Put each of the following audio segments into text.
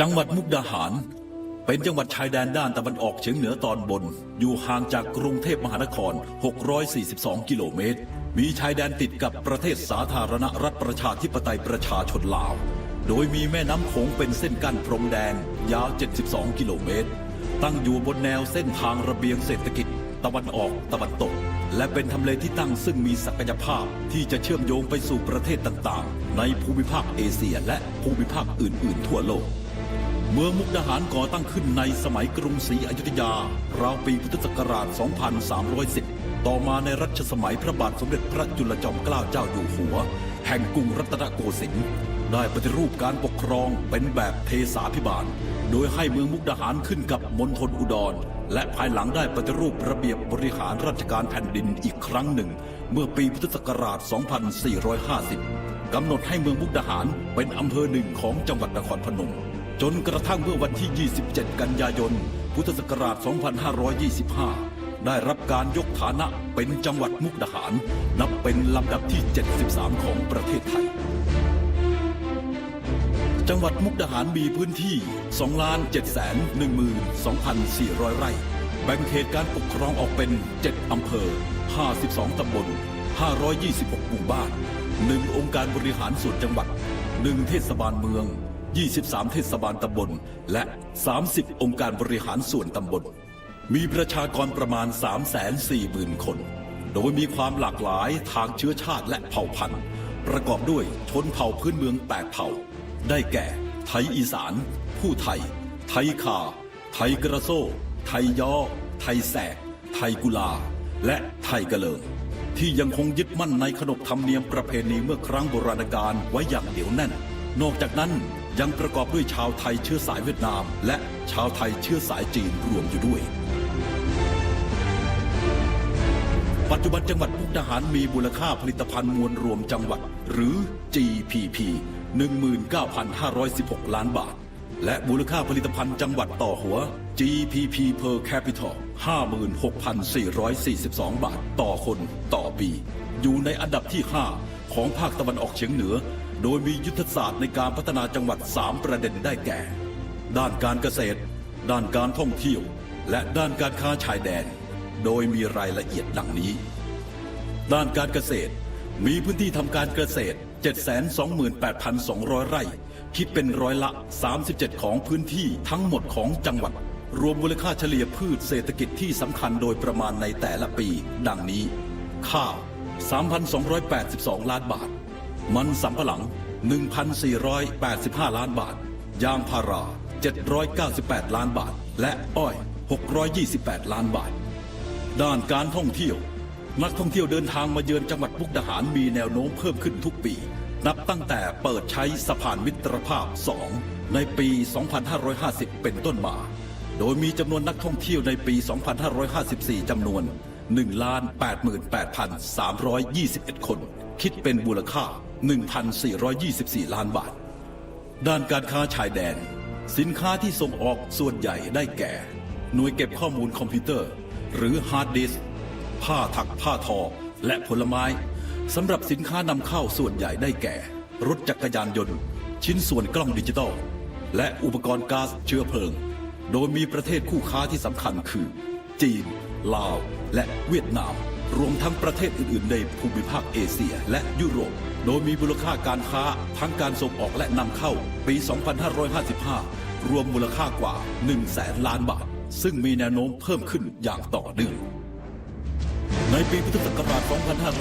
จังหวัดมุกดาหาร เป็นจังหวัดชายแดนด้านตะวันออกเฉียงเหนือตอนบน อยู่ห่างจากกรุงเทพมหานคร 642 กิโลเมตร มีชายแดนติดกับประเทศสาธารณรัฐประชาธิปไตยประชาชนลาว โดยมีแม่น้ำโขงเป็นเส้นกั้นพรมแดนยาว 72 กิโลเมตร ตั้งอยู่บนแนวเส้นทางระเบียงเศรษฐกิจ ตะวันออกตะวันตก และเป็นทำเลที่ตั้งซึ่งมีศักยภาพที่จะเชื่อมโยงไปสู่ประเทศต่างๆ ในภูมิภาคเอเชียและภูมิภาคอื่น ๆ ทั่วโลก เมืองมุกดาหารก่อตั้งขึ้นในสมัยกรุงศรีอยุธยาราวปีพุทธศักราช 2310 ต่อมาในรัชสมัยพระบาทสมเด็จพระจุลจอมเกล้าเจ้าอยู่หัว แห่งกรุงรัตนโกสินทร์ได้ปฏิรูปการปกครองเป็นแบบเทสาพิบาล โดยให้เมืองมุกดาหารขึ้นกับมณฑลอุดร และภายหลังได้ปฏิรูประเบียบบริหารราชการแผ่นดินอีกครั้งหนึ่ง เมื่อปีพุทธศักราช 2450 กำหนดให้เมืองมุกดาหารเป็นอำเภอหนึ่งของจังหวัดนครพนม จนกระทั่งเมื่อวันที่ 27 กันยายน พุทธศักราช 2525 ได้รับการยกฐานะเป็นจังหวัดมุกดาหาร นับเป็นลำดับที่ 73 ของประเทศไทย จังหวัดมุกดาหารมีพื้นที่ 2 7 1 2 4 0 0 ไร่ แบ่งเขตการปกครองออกเป็น 7 อำเภอ 52 ตำบล 526 หมู่บ้าน 1 องค์การบริหารส่วนจังหวัด 1 เทศบาลเมือง 23 เทศบาลตำบล และ 30 องค์การบริหารส่วนตำบล มีประชากรประมาณ 340,000 คน โดยมีความหลากหลายทางเชื้อชาติและเผ่าพันธุ์ ประกอบด้วยชนเผ่าพื้นเมือง8เผ่า ได้แก่ ไทยอีสาน ผู้ไทย ไทยคา ไทยกระโซ่ไทยยอ ไทยแสก ไทยกุลา และไทยกะเลิงที่ยังคงยึดมั่นในขนบธรรมเนียมประเพณีเมื่อครั้งโบราณกาลไว้อย่างเหนียวแน่น นอกจากนั้น ยังประกอบด้วยชาวไทยเชื้อสายเวียดนาม และชาวไทยเชื้อสายจีนรวมอยู่ด้วย ปัจจุบันจังหวัดมุกดาหารมีมูลค่าผลิตภัณฑ์มวลรวมจังหวัด หรือ GPP 19,516 ล้านบาท และมูลค่าผลิตภัณฑ์จังหวัดต่อหัว GPP per capita 56,442 บาท ต่อคนต่อปี อยู่ในอันดับที่ 5 ของภาคตะวันออกเฉียงเหนือ โดยมียุทธศาสตร์ในการพัฒนาจังหวัด 3 ประเด็นได้แก่ ด้านการเกษตร ด้านการท่องเที่ยว และด้านการค้าชายแดน โดยมีรายละเอียดดังนี้ ด้านการเกษตร มีพื้นที่ทำการเกษตร 728,200 ไร่ คิดเป็นร้อยละ 37 ของพื้นที่ทั้งหมดของจังหวัด รวมมูลค่าเฉลี่ยพืชเศรษฐกิจที่สำคัญโดยประมาณในแต่ละปี ดังนี้ ข้าว 3,282 ล้านบาท มันสำปะหลัง 1,485 ล้านบาท ยางพารา 798 ล้านบาท และอ้อย 628 ล้านบาท ด้านการท่องเที่ยว นักท่องเที่ยวเดินทางมาเยือนจังหวัดมุกดาหารมีแนวโน้มเพิ่มขึ้นทุกปี นับตั้งแต่เปิดใช้สะพานมิตรภาพ 2 ในปี 2550 เป็นต้นมา โดยมีจำนวนนักท่องเที่ยวในปี 2554 จำนวน1,88,321 คน คิดเป็นมูลค่า 1,424 ล้านบาท ด้านการค้าชายแดน สินค้าที่ส่งออกส่วนใหญ่ได้แก่ หน่วยเก็บข้อมูลคอมพิวเตอร์ หรือฮาร์ดดิสก์ผ้าถักผ้าทอ และผลไม้สำหรับสินค้านำเข้าส่วนใหญ่ได้แก่ รถจักรยานยนต์ ชิ้นส่วนกล้องดิจิตอลและอุปกรณ์ก๊าซเชื้อเพลิง โดยมีประเทศคู่ค้าที่สำคัญคือ จีน ลาว และเวียดนาม รวมทั้งประเทศอื่น ๆ ในภูมิภาคเอเชียและยุโรป โดยมีมูลค่าการค้าทั้งการส่งออกและนำเข้า ปี 2555 รวมมูลค่ากว่า 1 แสนล้านบาท ซึ่งมีแนวโน้มเพิ่มขึ้นอย่างต่อเนื่อง ในปีพุทธศักราช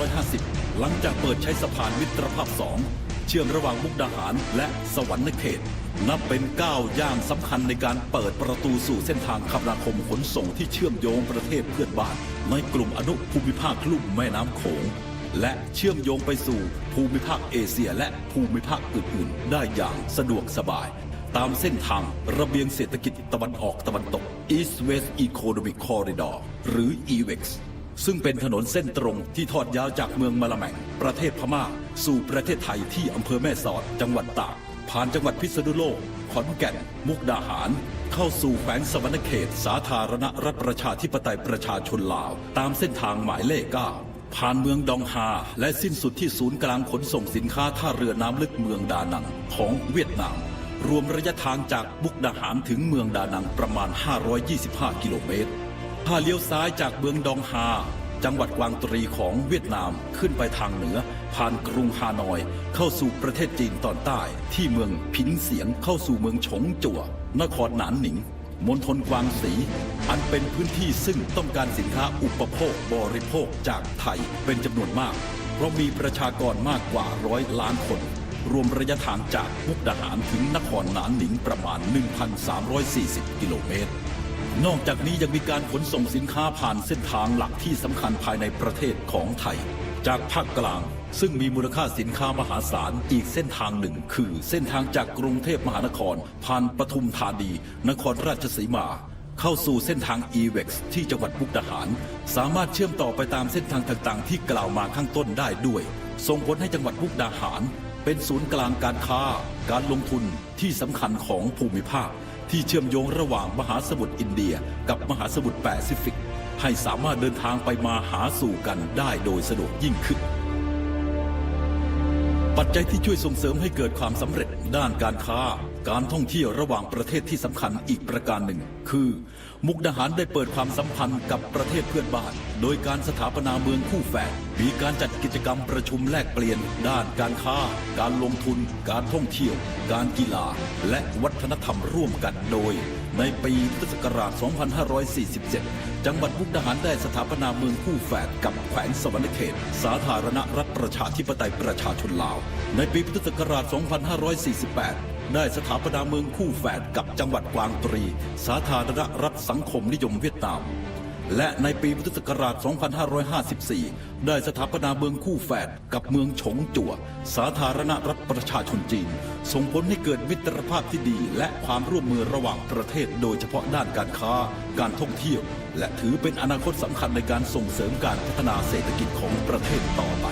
2550 หลังจากเปิดใช้สะพานมิตรภาพ 2 เชื่อมระหว่างมุกดาหารและสวรรณเขต นับเป็นก้าวย่างสำคัญในการเปิดประตูสู่เส้นทางคมนาคมขนส่งที่เชื่อมโยงประเทศเพื่อนบ้าน ในกลุ่มอนุภูมิภาคลุ่มแม่น้ำโขงและเชื่อมโยงไปสู่ภูมิภาคเอเชียและภูมิภาคอื่น ๆ ได้อย่างสะดวกสบาย ตามเส้นทางระเบียงเศรษฐกิจตะวันออกตะวันตก East West Economic Corridor หรือ EWEX ซึ่งเป็นถนนเส้นตรงที่ทอดยาวจากเมืองมะละแมงประเทศพม่า สู่ประเทศไทยที่อำเภอแม่สอด จังหวัดตาก ผ่านจังหวัดพิษณุโลก ขอนแก่น มุกดาหาร เข้าสู่แขวงสวรรณเขต สาธารณรัฐประชาธิปไตยประชาชนลาว ตามเส้นทางหมายเลข9ผ่านเมืองดองฮาและสิ้นสุดที่ศูนย์กลางขนส่งสินค้าท่าเรือน้ำลึกเมืองดานังของเวียดนาม รวมระยะทางจากบุกดาหารถึงเมืองดานังประมาณ 525 กิโลเมตร ถ้าเลี้ยวซ้ายจากเมืองดองฮาจังหวัดกวางตรีของเวียดนามขึ้นไปทางเหนือ ผ่านกรุงฮานอย เข้าสู่ประเทศจีนตอนใต้ ที่เมืองพินเสียงเข้าสู่เมืองฉงจั่วนครหนานหนิงมณฑลกวางสี อันเป็นพื้นที่ซึ่งต้องการสินค้าอุปโภคบริโภคจากไทยเป็นจำนวนมาก เพราะมีประชากรมากกว่าร้อยล้านคน รวมระยะทางจากมุกดาหารถึงนครหนานหนิงประมาณ 1,340 กิโลเมตร นอกจากนี้ยังมีการขนส่งสินค้าผ่านเส้นทางหลักที่สำคัญภายในประเทศของไทย จากภาคกลาง ซึ่งมีมูลค่าสินค้ามหาศาลอีกเส้นทางหนึ่ง คือเส้นทางจากกรุงเทพมหานคร ผ่านปทุมธานี นครราชสีมา เข้าสู่เส้นทาง e v e x ที่จังหวัดมุกดาหาร สามารถเชื่อมต่อไปตามเส้นทางต่างๆ ที่กล่าวมาข้างต้นได้ด้วย ส่งผลให้จังหวัดมุกดาหาร เป็นศูนย์กลางการค้า การลงทุนที่สำคัญของภูมิภาค ที่เชื่อมโยงระหว่างมหาสมุทรอินเดียกับมหาสมุทรแปซิฟิก ให้สามารถเดินทางไปมาหาสู่กันได้โดยสะดวกยิ่งขึ้น ปัจจัยที่ช่วยส่งเสริมให้เกิดความสำเร็จด้านการค้า การท่องเที่ยวระหว่างประเทศที่สำคัญอีกประการหนึ่ง คือ มุกดาหารได้เปิดความสัมพันธ์กับประเทศเพื่อนบ้าน โดยการสถาปนาเมืองคู่แฝดมีการจัดกิจกรรมประชุมแลกเปลี่ยน ด้านการค้า การลงทุน การท่องเที่ยว การกีฬา และวัฒนธรรมร่วมกันโดย ในปีพุทธศักราช 2547 จังหวัดมุกดาหารได้สถาปนาเมืองคู่แฝดกับแขวงสวรรณเขต สาธารณรัฐประชาธิปไตยประชาชนลาว ในปีพุทธศักราช 2548 ได้สถาปนาเมืองคู่แฝดกับจังหวัดกวางตรี สาธารณรัฐสังคมนิยมเวียดนาม และในปีพุทธศักราช 2554 ได้สถาปนาเมืองคู่แฝดกับเมืองฉงจั่ว สาธารณรัฐประชาชนจีน ส่งผลให้เกิดมิตรภาพที่ดี และความร่วมมือระหว่างประเทศ โดยเฉพาะด้านการค้า การท่องเที่ยว และถือเป็นอนาคตสำคัญในการส่งเสริมการพัฒนาเศรษฐกิจของประเทศต่อไป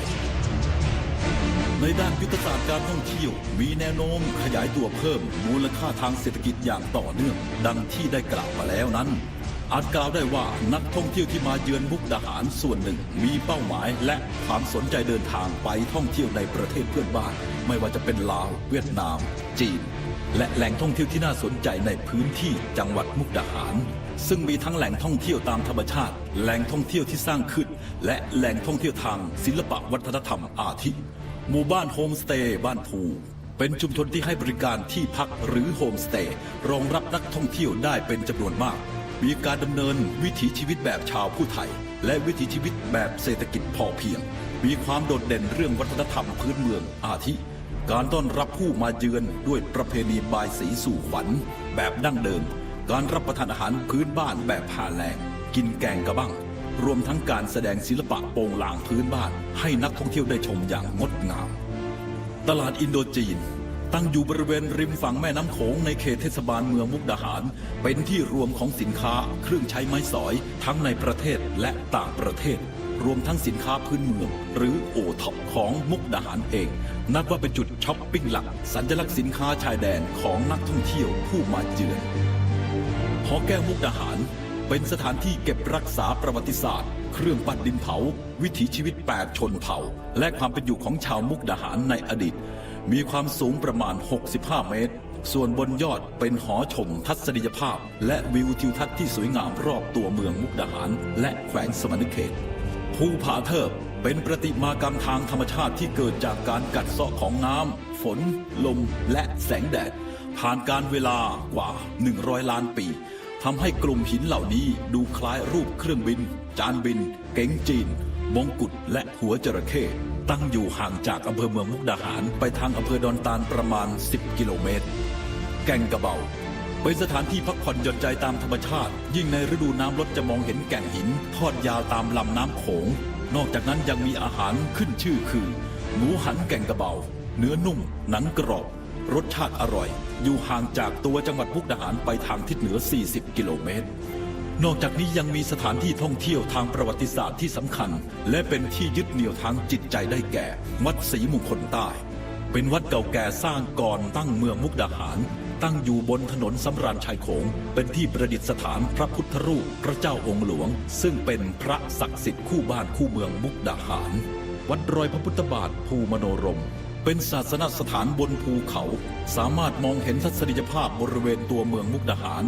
ในด้านยุทธศาสตร์การท่องเที่ยว มีแนวโน้มขยายตัวเพิ่ม มูลค่าทางเศรษฐกิจอย่างต่อเนื่อง ดังที่ได้กล่าวมาแล้วนั้นอาจกล่าวได้ว่านักท่องเที่ยวที่มาเยือนมุกดาหารส่วนหนึ่ง มีเป้าหมายและความสนใจเดินทางไปท่องเที่ยวในประเทศเพื่อนบ้าน ไม่ว่าจะเป็นลาว เวียดนาม จีน และแหล่งท่องเที่ยวที่น่าสนใจในพื้นที่จังหวัดมุกดาหาร ซึ่งมีทั้งแหล่งท่องเที่ยวตามธรรมชาติ แหล่งท่องเที่ยวที่สร้างขึ้น และแหล่งท่องเที่ยวทางศิลปะวัฒนธรรมอาทิ หมู่บ้านโฮมสเตย์บ้านภูเป็นชุมชนที่ให้บริการที่พักหรือโฮมสเตย์รองรับนักท่องเที่ยวได้เป็นจำนวนมาก มีการดำเนินวิถีชีวิตแบบชาวผู้ไทย และวิถีชีวิตแบบเศรษฐกิจพอเพียง มีความโดดเด่นเรื่องวัฒนธรรมพื้นเมืองอาทิ การต้อนรับผู้มาเยือนด้วยประเพณีบายสีสู่ขวัญ แบบดั้งเดิม การรับประทานอาหารพื้นบ้านแบบผ่าแรงกินแกงกระบัง รวมทั้งการแสดงศิลปะโปงลางพื้นบ้าน ให้นักท่องเที่ยวได้ชมอย่างงดงาม ตลาดอินโดจีน ตั้งอยู่บริเวณริมฝั่งแม่น้ำโขงในเขตเทศบาลเมืองมุกดาหาร เป็นที่รวมของสินค้าเครื่องใช้ไม้สอย ทั้งในประเทศและต่างประเทศ รวมทั้งสินค้าพื้นเมือง หรือโอท็อปของมุกดาหารเอง นับว่าเป็นจุดช้อปปิ้งหลัก สัญลักษณ์สินค้าชายแดนของนักท่องเที่ยวผู้มาเยือนหอแก้วมุกดาหาร เป็นสถานที่เก็บรักษาประวัติศาสตร์ เครื่องปั้นดินเผา วิถีชีวิต 8 ชนเผ่า และความเป็นอยู่ของชาวมุกดาหารในอดีต มีความสูงประมาณ 65 เมตร ส่วนบนยอดเป็นหอชมทัศนียภาพ และวิวทิวทัศน์ที่สวยงามรอบตัวเมืองมุกดาหาร และแขวงสมณเขตภูผาเทิบเป็นประติมากรรมทางธรรมชาติที่เกิดจากการกัดเซาะของน้ำฝน ลม และแสงแดด ผ่านการเวลากว่า 100 ล้านปี ทำให้กลุ่มหินเหล่านี้ดูคล้ายรูปเครื่องบิน จานบิน เก๋งจีน มงกุฎและหัวจระเข้ตั้งอยู่ห่างจากอำเภอเมืองมุกดาหารไปทางอำเภอดอนตาลประมาณ 10 กิโลเมตร แก่งกระเบาเป็นสถานที่พักผ่อนหย่อนใจตามธรรมชาติ ยิ่งในฤดูน้ำลดจะมองเห็นแก่งหิน ทอดยาวตามลำน้ำโขง นอกจากนั้นยังมีอาหารขึ้นชื่อคือ หมูหันแก่งกระเบา เนื้อนุ่ม หนังกรอบ รสชาติอร่อย อยู่ห่างจากตัวจังหวัดมุกดาหารไปทางทิศเหนือ 40 กิโลเมตร นอกจากนี้ยังมีสถานที่ท่องเที่ยวทางประวัติศาสตร์ที่สำคัญ และเป็นที่ยึดเหนี่ยวทางจิตใจได้แก่ วัดศรีมงคลใต้ เป็นวัดเก่าแก่สร้างก่อนตั้งเมืองมุกดาหาร ตั้งอยู่บนถนนสำราญชายโขง เป็นที่ประดิษฐานพระพุทธรูปพระเจ้าองค์หลวง ซึ่งเป็นพระศักดิ์สิทธิ์คู่บ้านคู่เมืองมุกดาหาร วัดรอยพระพุทธบาทภูมโนรม เป็นศาสนสถานบนภูเขา สามารถมองเห็นทัศนียภาพบริเวณตัวเมืองมุกดาหาร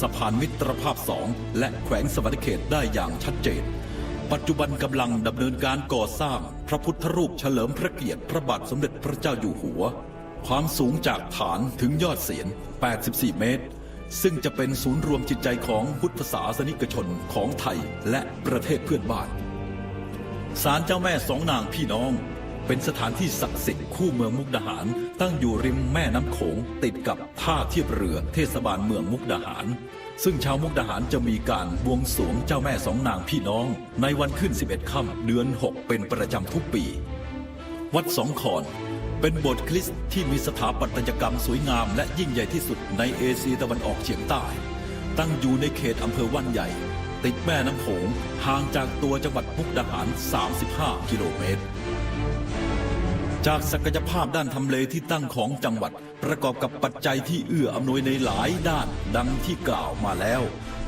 สะพานมิตรภาพสองและแขวงสวรรคเขตได้อย่างชัดเจน ปัจจุบันกำลังดำเนินการก่อสร้างพระพุทธรูปเฉลิมพระเกียรติพระบาทสมเด็จพระเจ้าอยู่หัว ความสูงจากฐานถึงยอดเสียน 84 เมตร ซึ่งจะเป็นศูนย์รวมจิตใจของพุทธศาสนิกชนของไทยและประเทศเพื่อนบ้านศาลเจ้าแม่สองนางพี่น้อง เป็นสถานที่ศักดิ์สิทธิ์คู่เมืองมุกดาหาร ตั้งอยู่ริมแม่น้ำโขงติดกับท่าเทียบเรือเทศบาลเมืองมุกดาหาร ซึ่งชาวมุกดาหารจะมีการบวงสรวงเจ้าแม่สองนางพี่น้อง ในวันขึ้น 11 ค่ำเดือน 6 เป็นประจำทุกปี วัดสองขอนเป็นโบสถ์คริสต์ที่มีสถาปัตยกรรมสวยงามและยิ่งใหญ่ที่สุดในเอเชียตะวันออกเฉียงใต้ ตั้งอยู่ในเขตอำเภอว่านใหญ่ ติดแม่น้ำโขงห่างจากตัวจังหวัดมุกดาหาร 35 กิโลเมตร จากศักยภาพด้านทำเลที่ตั้งของจังหวัด ประกอบกับปัจจัยที่เอื้ออำนวยในหลายด้านดังที่กล่าวมาแล้ว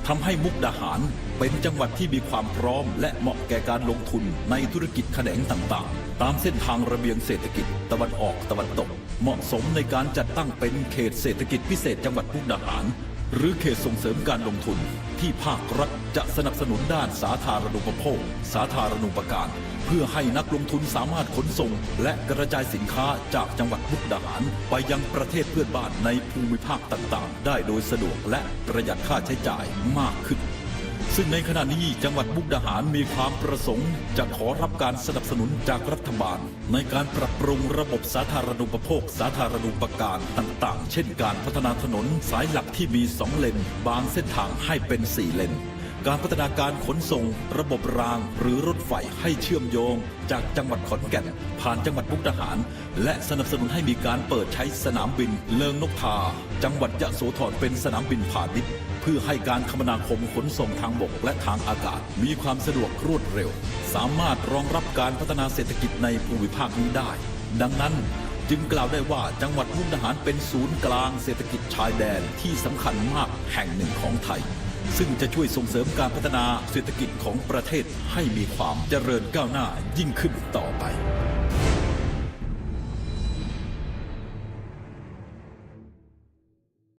ทำให้มุกดาหารเป็นจังหวัดที่มีความพร้อม และเหมาะแก่การลงทุนในธุรกิจแขนงต่างๆ ตามเส้นทางระเบียงเศรษฐกิจ ตะวันออกตะวันตก เหมาะสมในการจัดตั้งเป็นเขตเศรษฐกิจพิเศษจังหวัดมุกดาหาร หรือเขตส่งเสริมการลงทุนที่ภาครัฐจะสนับสนุนด้านสาธารณูปโภค สาธารณูปการ เพื่อให้นักลงทุนสามารถขนส่ง และกระจายสินค้าจากจังหวัดมุกดาหาร ไปยังประเทศเพื่อนบ้านในภูมิภาคต่างๆ ได้โดยสะดวกและประหยัดค่าใช้จ่ายมากขึ้น ซึ่งในขณะนี้จังหวัดมุกดาหารมีความประสงค์จะขอรับการสนับสนุนจากรัฐบาล ในการปรับปรุงระบบสาธารณูปโภค สาธารณูปการต่างๆ เช่นการพัฒนาถนนสายหลักที่มีสองเลน บางเส้นทางให้เป็นสี่เลน การพัฒนาการขนส่ง ระบบรางหรือรถไฟให้เชื่อมโยง จากจังหวัดขอนแก่น ผ่านจังหวัดมุกดาหาร และสนับสนุนให้มีการเปิดใช้สนามบินเลิงนกทา จังหวัดยะโสธรเป็นสนามบินพาณิชย์ พื่อให้การคมนาคมขนส่งทางบกและทางอากาศ มีความสะดวกรวดเร็ว สามารถรองรับการพัฒนาเศรษฐกิจในภูมิภาคนี้ได้ ดังนั้นจึงกล่าวได้ว่าจังหวัดมุกดาหารเป็นศูนย์กลางเศรษฐกิจชายแดนที่สำคัญมากแห่งหนึ่งของไทย ซึ่งจะช่วยส่งเสริมการพัฒนาเศรษฐกิจของประเทศให้มีความเจริญก้าวหน้ายิ่งขึ้นต่อไป